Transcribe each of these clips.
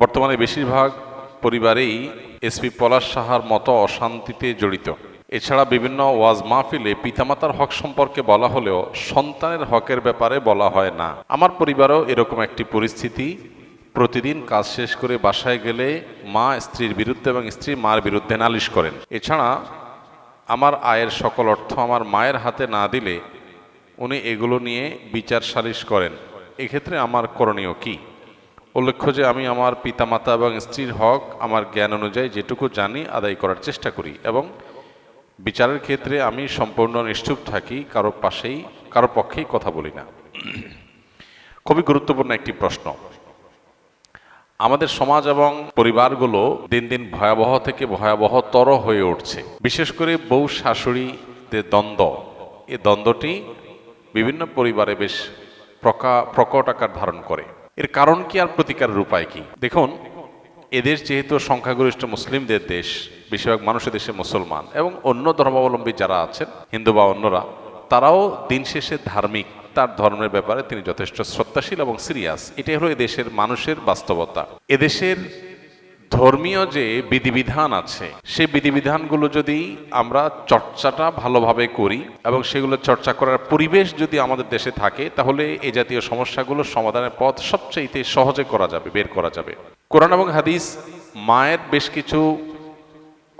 বর্তমানে বেশিরভাগ পরিবারেই এসপি পলাশ সাহার মতো অশান্তিতে জড়িত। এছাড়া বিভিন্ন ওয়াজ মাহফিলে পিতামাতার হক সম্পর্কে বলা হলেও সন্তানের হকের ব্যাপারে বলা হয় না। আমার পরিবারও এরকম একটি পরিস্থিতি। প্রতিদিন কাজ শেষ করে বাসায় গেলে মা স্ত্রীর বিরুদ্ধে এবং স্ত্রী মার বিরুদ্ধে নালিশ করেন। এছাড়া আমার আয়ের সকল অর্থ আমার মায়ের হাতে না দিলে উনি এগুলো নিয়ে বিচার সালিশ করেন। এক্ষেত্রে আমার করণীয় কি? উল্লেখ্য যে আমি আমার পিতামাতা এবং স্ত্রীর হক আমার জ্ঞান অনুযায়ী যেটুকু জানি আদায় করার চেষ্টা করি এবং বিচারের ক্ষেত্রে আমি সম্পূর্ণ নিশ্চুপ থাকি, কারও পাশেই, কারও পক্ষেই কথা বলি না। খুবই গুরুত্বপূর্ণ একটি প্রশ্ন। আমাদের সমাজ এবং পরিবারগুলো দিন দিন ভয়াবহ থেকে ভয়াবহতর হয়ে উঠছে। বিশেষ করে বউ শাশুড়িদের দ্বন্দ্ব। এই দ্বন্দ্বটি বিভিন্ন পরিবারে বেশ প্রকা, প্রকট আকার ধারণ করে। এর কারণ কি আর প্রতিকারের উপায় কি? দেখুন এদেশ যেহেতু সংখ্যাগরিষ্ঠ মুসলিমদের দেশ, বেশিরভাগ মানুষের দেশে মুসলমান এবং অন্য ধর্মাবলম্বী যারা আছেন, হিন্দু বা অন্যরা, তারাও দিন শেষে ধার্মিক। তার ধর্মের ব্যাপারে তিনি যথেষ্ট শ্রদ্ধাশীল এবং সিরিয়াস। এটাই হলো এদেশের মানুষের বাস্তবতা। এদেশের ধর্মীয় যে বিধিবিধান আছে, সেই বিধিবিধানগুলো যদি আমরা চর্চাটা ভালোভাবে করি এবং সেগুলো চর্চা করার পরিবেশ যদি আমাদের দেশে থাকে, তাহলে এই জাতীয় সমস্যাগুলো সমাধানের পথ সবচেয়ে সহজে করা যাবে, বের করা যাবে। কোরআন এবং হাদিস মায়ের বেশ কিছু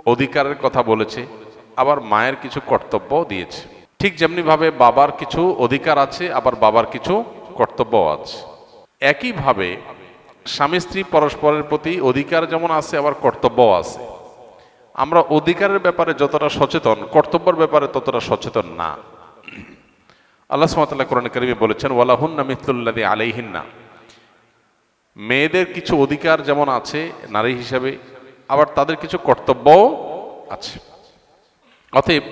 অধিকারের কথা বলেছে, আবার মায়ের কিছু কর্তব্যও দিয়েছে। ঠিক যেমনিভাবে বাবার কিছু অধিকার আছে, আবার বাবার কিছু কর্তব্যও আছে। একইভাবে স্বামী স্ত্রী পরস্পরের প্রতি অধিকার যেমন আছে, আবার কর্তব্যও আছে। আমরা অধিকারের ব্যাপারে যতটা সচেতন, কর্তব্যের ব্যাপারে ততটা সচেতন না। আল্লাহ সুমাতাল্লাহ কোরআন করিমে বলেছেন, ওয়ালাহুন্না মিথুল্লাদি আলাইহিন্না। মেয়েদের কিছু অধিকার যেমন আছে, নারী হিসাবে, আবার তাদের কিছু কর্তব্যও আছে। অতএব,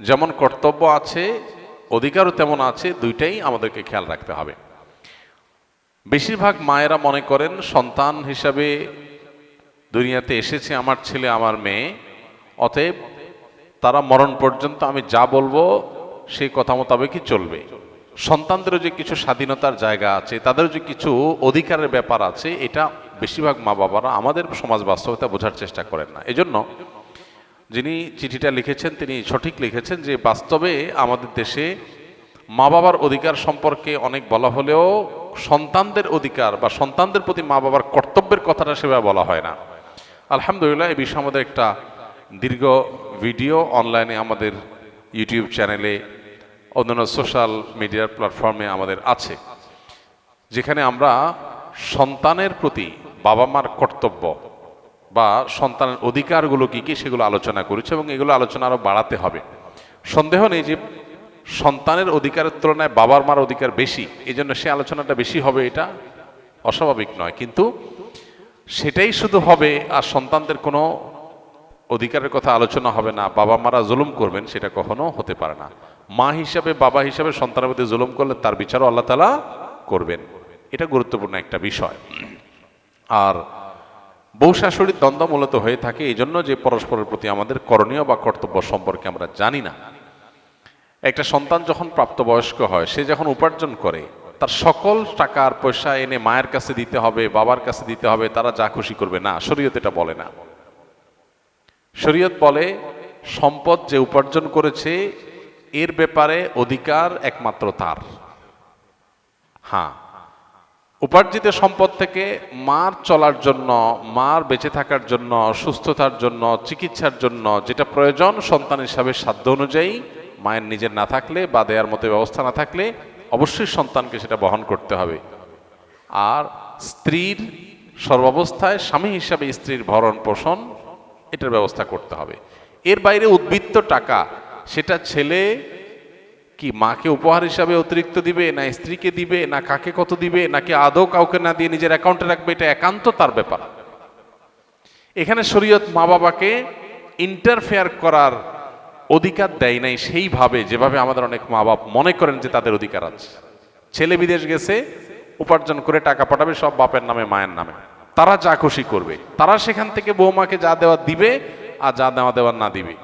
যেমন কর্তব্য আছে, অধিকারও তেমন আছে, দুইটাই আমাদেরকে খেয়াল রাখতে হবে। বেশিরভাগ মায়েরা মনে করেন সন্তান হিসাবে দুনিয়াতে এসেছে আমার ছেলে, আমার মেয়ে। অতএব তারা মরণ পর্যন্ত আমি যা বলব সেই কথা মোতাবেকই চলবে। সন্তানদেরও যে কিছু স্বাধীনতার জায়গা আছে, তাদেরও যে কিছু অধিকারের ব্যাপার আছে, এটা বেশিরভাগ মা বাবারা আমাদের সমাজ বাস্তবতা বোঝার চেষ্টা করেন না। এজন্য যিনি চিঠিটা লিখেছেন, তিনি সঠিক লিখেছেন যে বাস্তবে আমাদের দেশে মা বাবার অধিকার সম্পর্কে অনেক বলা হলেও সন্তানদের অধিকার বা সন্তানদের প্রতি মা বাবার কর্তব্যের কথাটা সেভাবে বলা হয় না। আলহামদুলিল্লাহ, এই বিষয়ে আমাদের একটা দীর্ঘ ভিডিও অনলাইনে আমাদের ইউটিউব চ্যানেলে, অন্যান্য সোশ্যাল মিডিয়ার প্ল্যাটফর্মে আমাদের আছে। যেখানে আমরা সন্তানের প্রতি বাবা মার কর্তব্য বা সন্তানের অধিকারগুলো কী কী সেগুলো আলোচনা করেছে এবং এগুলো আলোচনা আরও বাড়াতে হবে। সন্দেহ নেই যে সন্তানের অধিকারের তুলনায় বাবার মার অধিকার বেশি। এই জন্য সে আলোচনাটা বেশি হবে এটা অস্বাভাবিক নয়। কিন্তু সেটাই শুধু হবে আর সন্তানদের কোনো অধিকারের কথা আলোচনা হবে না। বাবা মারা জুলুম করবেন সেটা কখনো হতে পারে না। মা হিসাবে, বাবা হিসাবে সন্তানের প্রতি জুলুম করলে তার বিচারও আল্লাহ তালা করবেন। এটা গুরুত্বপূর্ণ একটা বিষয়। আর বউ শাশুড়ির দ্বন্দ্ব মূলত হয়ে থাকে। এই জন্য যে পরস্পরের প্রতি আমাদের করণীয় বা কর্তব্য সম্পর্কে আমরা জানি না। একটা সন্তান যখন প্রাপ্তবয়স্ক হয়, সে যখন উপার্জন করে, তার সকল টাকার পয়সা এনে মায়ের কাছে দিতে হবে, বাবার কাছে দিতে হবে, তারা যা খুশি করবে। না, শরীয়ত এটা বলে না। শরীয়ত বলে, সম্পদ যে উপার্জন করেছে, এর ব্যাপারে অধিকার একমাত্র তার। হ্যাঁ উপার্জিত সম্পদ থেকে মার চলার জন্য, মার বেঁচে থাকার জন্য, সুস্থতার জন্য, চিকিৎসার জন্য যেটা প্রয়োজন সন্তান হিসাবে সাধ্য অনুযায়ী মায়ের নিজের না থাকলে বা দেওয়ার মতো ব্যবস্থা না থাকলে অবশ্যই সন্তানকে সেটা বহন করতে হবে। আর স্ত্রীর সর্বাবস্থায় স্বামী হিসাবে স্ত্রীর ভরণ পোষণ এটার ব্যবস্থা করতে হবে। এর বাইরে উদ্বৃত্ত টাকা, সেটা ছেলে কি মাকে উপহার হিসাবে অতিরিক্ত দিবে, না স্ত্রীকে দিবে, না কাকে কত দিবে, নাকি আদৌ কাউকে না দিয়ে নিজের অ্যাকাউন্টে রাখবে, এটা একান্ত তার ব্যাপার। এখানে শরীয়ত মা বাবাকে ইন্টারফেয়ার করার অধিকার দেয় নাই সেইভাবে, যেভাবে আমাদের অনেক মা বাপ মনে করেন যে তাদের অধিকার আছে। ছেলে বিদেশ গেছে, উপার্জন করে টাকা পাঠাবে, সব বাপের নামে, মায়ের নামে। তারা যা খুশি করবে। তারা সেখান থেকে বৌমাকে যা দেওয়া দিবে আর যা দেওয়া দেওয়ার না দিবে।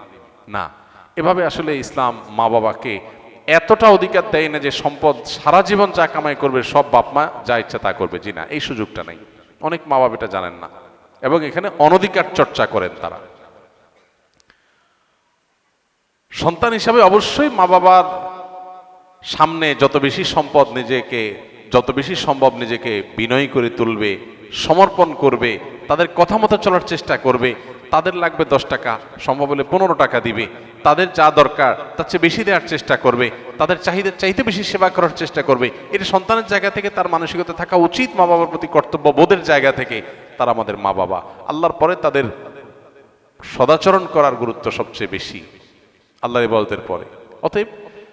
না, এভাবে আসলে ইসলাম মা বাবাকে এতটা অধিকার দেয় না যে সম্পদ সারা জীবন যা কামাই করবে, সব বাপ মা যা ইচ্ছা তা করবে। জি না, এই সুযোগটা নাই। অনেক মা বাপ এটা জানেন না। এবং এখানে অনধিকার চর্চা করেন তারা। সন্তান হিসাবে অবশ্যই মা বাবার সামনে যত বেশি সম্পদ নিজেকে, যত বেশি সম্ভব নিজেকে বিনয়ী করে তুলবে, সমর্পণ করবে, তাদের কথা মতো চলার চেষ্টা করবে, তাদের লাগবে দশ টাকা, সম্ভব হলে পনেরো টাকা দিবে, তাদের যা দরকার তার চেয়ে বেশি দেওয়ার চেষ্টা করবে, তাদের চাহিদার চাইতে বেশি সেবা করার চেষ্টা করবে। এটা সন্তানের জায়গা থেকে তার মানসিকতা থাকা উচিত মা বাবার প্রতি কর্তব্য বোধের জায়গা থেকে তারা আমাদের মা বাবা। আল্লাহর পরে তাদের সদাচরণ করার গুরুত্ব সবচেয়ে বেশি। আল্লাহর ইবাদতের পরে। অতএব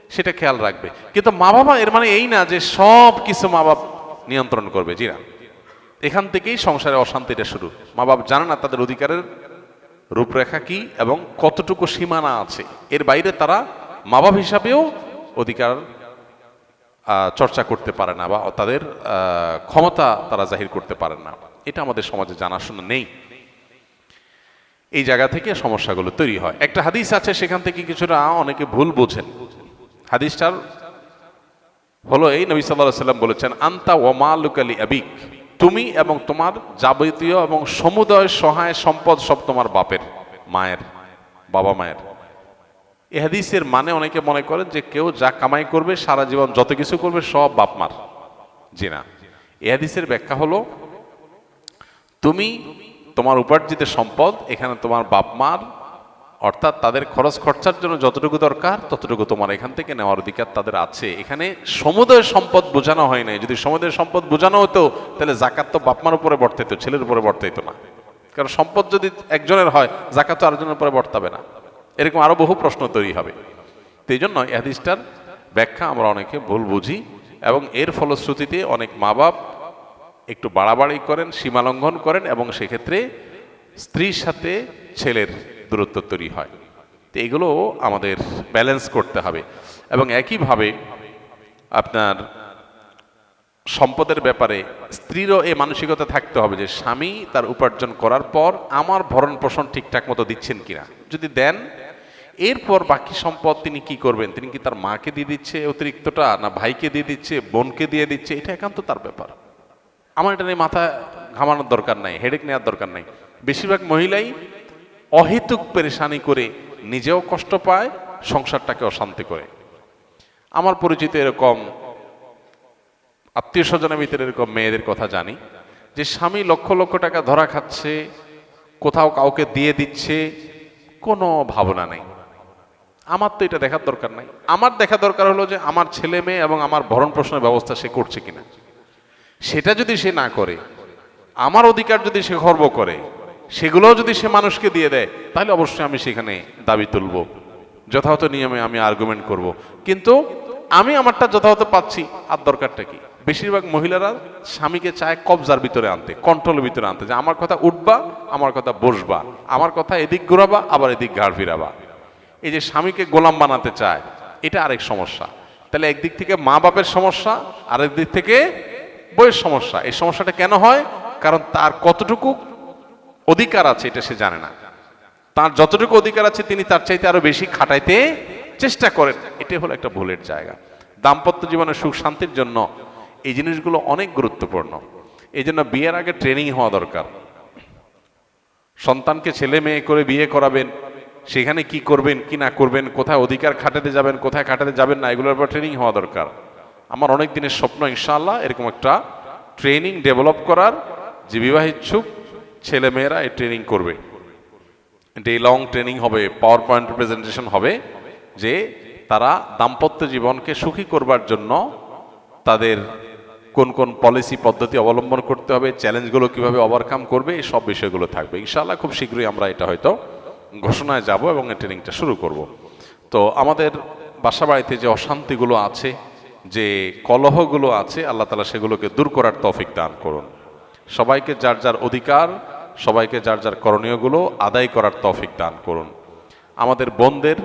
সেটা খেয়াল রাখবে। কিন্তু মা বাবা এর মানে এই না যে সব কিছু মা বাপ নিয়ন্ত্রণ করবে। জি না। এখান থেকেই সংসারে অশান্তিটা শুরু। মা বাপ জানে না তাদের অধিকারের রূপরেখা কি এবং কতটুকু সীমানা আছে। এর বাইরে তারা মা বাপ হিসাবেও অধিকার চর্চা করতে পারে না বা তাদের ক্ষমতা তারা জাহির করতে পারে না। এটা আমাদের সমাজে জানাশোনা নেই। এই জায়গা থেকে সমস্যাগুলো তৈরি হয়। একটা হাদিস আছে, সেখান থেকে কিছুটা অনেকে ভুল বোঝেন। হাদিসটার হলো এই, নবী সাল্লাহ সাল্লাম বলেছেন, আন্তা ওমালুকালি আবিক। তুমি এবং তোমার যাবতীয় এবং সমুদয় সহায় সম্পদ সব তোমার বাপের, মায়ের, বাবা মায়ের। এ হাদিসের মানে অনেকে মনে করেন যে কেউ যা কামাই করবে, সারা জীবন যত কিছু করবে, সব বাপ মার। জি না। এ হাদিসের ব্যাখ্যা হলো, তুমি তোমার উপার্জিত সম্পদ, এখানে তোমার বাপ মার, অর্থাৎ তাদের খরচ খরচার জন্য যতটুকু দরকার, ততটুকু তোমার এখান থেকে নেওয়ার অধিকার তাদের আছে। এখানে সমুদয় সম্পদ বোঝানো হয় নাই। যদি সমুদয় সম্পদ বোঝানো হতো, তাহলে জাকাত তো বাপমার উপরে বর্তাইতো, ছেলের উপরে বর্তাইতো না। কারণ সম্পদ যদি একজনের হয়, জাকাত তো আরেকজনের উপরে বর্তাবে না। এরকম আরও বহু প্রশ্ন তৈরি হবে। তো এই জন্য এই হাদিসটার ব্যাখ্যা আমরা অনেকে ভুল বুঝি এবং এর ফলশ্রুতিতে অনেক মা বাপ একটু বাড়াবাড়ি করেন, সীমা লঙ্ঘন করেন এবং সেক্ষেত্রে স্ত্রীর সাথে ছেলের দূরত্ব তৈরি হয়। তো এগুলো আমাদের ব্যালেন্স করতে হবে। এবং একইভাবে আপনার সম্পদের ব্যাপারে স্ত্রীরও এ মানসিকতা থাকতে হবে যে স্বামী তার উপার্জন করার পর আমার ভরণ পোষণ ঠিকঠাক মতো দিচ্ছেন কিনা। যদি দেন, এরপর বাকি সম্পদ তিনি কি করবেন? তিনি কি তার মাকে দিয়ে দিচ্ছে অতিরিক্তটা, না ভাইকে দিয়ে দিচ্ছে, বোনকে দিয়ে দিচ্ছে? এটা একান্ত তার ব্যাপার। আমার এটা নিয়ে মাথা ঘামানোর দরকার নাই হেডেক নেওয়ার দরকার নাই। বেশিরভাগ মহিলাই অহেতুক পেরেশানি করে নিজেও কষ্ট পায়, সংসারটাকে অশান্তি করে। আমার পরিচিত এরকম আত্মীয় স্বজনের ভিতরে এরকম মেয়েদের কথা জানি, যে স্বামী লক্ষ লক্ষ টাকা ধরা খাচ্ছে, কোথাও কাউকে দিয়ে দিচ্ছে, কোনো ভাবনা নেই। আমার তো এটা দেখার দরকার নাই। আমার দেখা দরকার হলো যে আমার ছেলে মেয়ে এবং আমার ভরণ পোষণের ব্যবস্থা সে করছে কিনা। সেটা যদি সে না করে, আমার অধিকার যদি সে খর্ব করে, সেগুলোও যদি সে মানুষকে দিয়ে দেয়, তাহলে অবশ্যই আমি সেখানে দাবি তুলব। যথাযথ নিয়মে আমি আর্গুমেন্ট করব। কিন্তু আমি আমারটা যথাযথ পাচ্ছি, আর দরকারটা কি? বেশিরভাগ মহিলারা স্বামীকে চায় কবজার ভিতরে আনতে কন্ট্রোলের ভিতরে আনতে, যে আমার কথা উঠবা, আমার কথা বসবা, আমার কথা এদিক ঘোরাবা, আবার এদিক ঘাড় ফিরাবা। এই যে স্বামীকে গোলাম বানাতে চায়, এটা আরেক সমস্যা। তাহলে একদিক থেকে মা বাপের সমস্যা, আরেক দিক থেকে বইয়ের সমস্যা। এই সমস্যাটা কেন হয়? কারণ তার কতটুকু অধিকার আছে এটা সে জানে না। তার যতটুকু অধিকার আছে তিনি তার চাইতে আরও বেশি খাটাইতে চেষ্টা করেন। এটাই হলো একটা ভুলের জায়গা। দাম্পত্য জীবনের সুখ শান্তির জন্য এই জিনিসগুলো অনেক গুরুত্বপূর্ণ। এই জন্য বিয়ের আগে ট্রেনিং হওয়া দরকার। সন্তানকে ছেলে মেয়ে করে বিয়ে করাবেন। সেখানে কি করবেন, কি না করবেন, কোথায় অধিকার খাটাতে যাবেন, কোথায় খাটাতে যাবেন না, এগুলোর উপর ট্রেনিং হওয়া দরকার। আমার অনেক দিনের স্বপ্ন, ইনশাআল্লাহ, এরকম একটা ট্রেনিং ডেভেলপ করার যে বিবাহ ইচ্ছুক ছেলে মেয়েরা এই ট্রেনিং করবে। ডে লং ট্রেনিং হবে পাওয়ার পয়েন্ট প্রেজেন্টেশন হবে, যে তারা দাম্পত্য জীবনকে সুখী করবার জন্য তাদের কোন কোন পলিসি পদ্ধতি অবলম্বন করতে হবে চ্যালেঞ্জগুলো কীভাবে ওভারকাম করবে, এই সব বিষয়গুলো থাকবে। ইনশাআল্লাহ খুব শীঘ্রই আমরা এটা হয়তো ঘোষণায় যাব এবং এই ট্রেনিংটা শুরু করব। তো আমাদের বাসা বাড়িতে যে অশান্তিগুলো আছে যে কলহগুলো আছে, আল্লাহ তালা সেগুলোকে দূর করার তৌফিক দান করুন। সবাইকে যার যার অধিকার, সবাইকে যার যার করণীয়গুলো আদায় করার তৌফিক দান করুন। আমাদের বোনদের,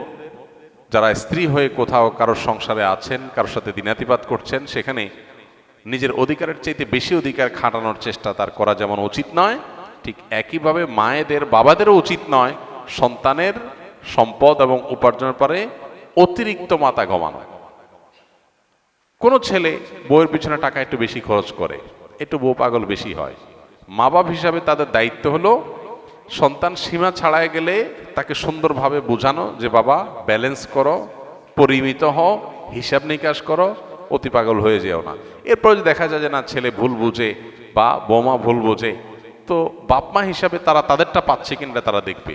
যারা স্ত্রী হয়ে কোথাও কারোর সংসারে আছেন, কারোর সাথে দিনাতিপাত করছেন, সেখানে নিজের অধিকারের চাইতে বেশি অধিকার খাটানোর চেষ্টা তার করা যেমন উচিত নয়, ঠিক একইভাবে মায়েদের, বাবাদেরও উচিত নয়, সন্তানের সম্পদ এবং উপার্জনের পরে অতিরিক্ত মাতা গমানো কোনো ছেলে বউয়ের পিছনে টাকা একটু বেশি খরচ করে, একটু বউ পাগল বেশি হয়। মা বাপ হিসাবে তাদের দায়িত্ব হলো, সন্তান সীমা ছাড়ায় গেলে তাকে সুন্দরভাবে বোঝানো যে, বাবা ব্যালেন্স করো, পরিমিত হও, হিসাব নিকাশ করো, অতি পাগল হয়ে যেও না। এরপর যদি দেখা যায় যে, না, ছেলে ভুল বুঝে বা বোমা ভুল বোঝে, তো বাপ মা হিসাবে তারা তাদেরটা পাচ্ছে কিনা তারা দেখবে।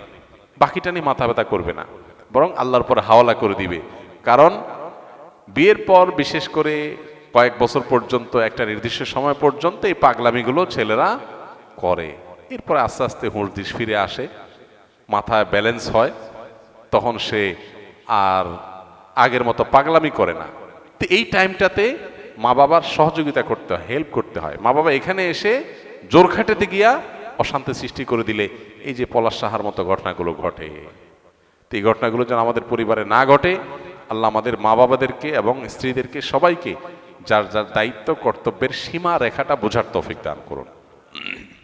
বাকিটা নিয়ে মাথা ব্যথা করবে না। বরং আল্লাহর পরে হাওলা করে দিবে। কারণ বিয়ের পর বিশেষ করে কয়েক বছর পর্যন্ত, একটা নির্দিষ্ট সময় পর্যন্ত এই পাগলামিগুলো ছেলেরা করে। এরপরে আস্তে আস্তে হুঁশ ফিরে আসে, মাথায় ব্যালেন্স হয়, তখন সে আর আগের মতো পাগলামি করে না। তো এই টাইমটাতে মা বাবার সহযোগিতা করতে হয় হেল্প করতে হয়। মা বাবা এখানে এসে জোর খাটাতে গিয়া অশান্তি সৃষ্টি করে দিলে, এই যে পলাশ সাহার মতো ঘটনাগুলো ঘটে। তো এই ঘটনাগুলো যেন আমাদের পরিবারে না ঘটে আল্লাহ আমাদের মা বাবাদেরকে এবং স্ত্রীদেরকে সবাইকে যার যার দায়িত্ব, কর্তব্যের সীমা রেখাটা বোঝার তফিক দান করুন।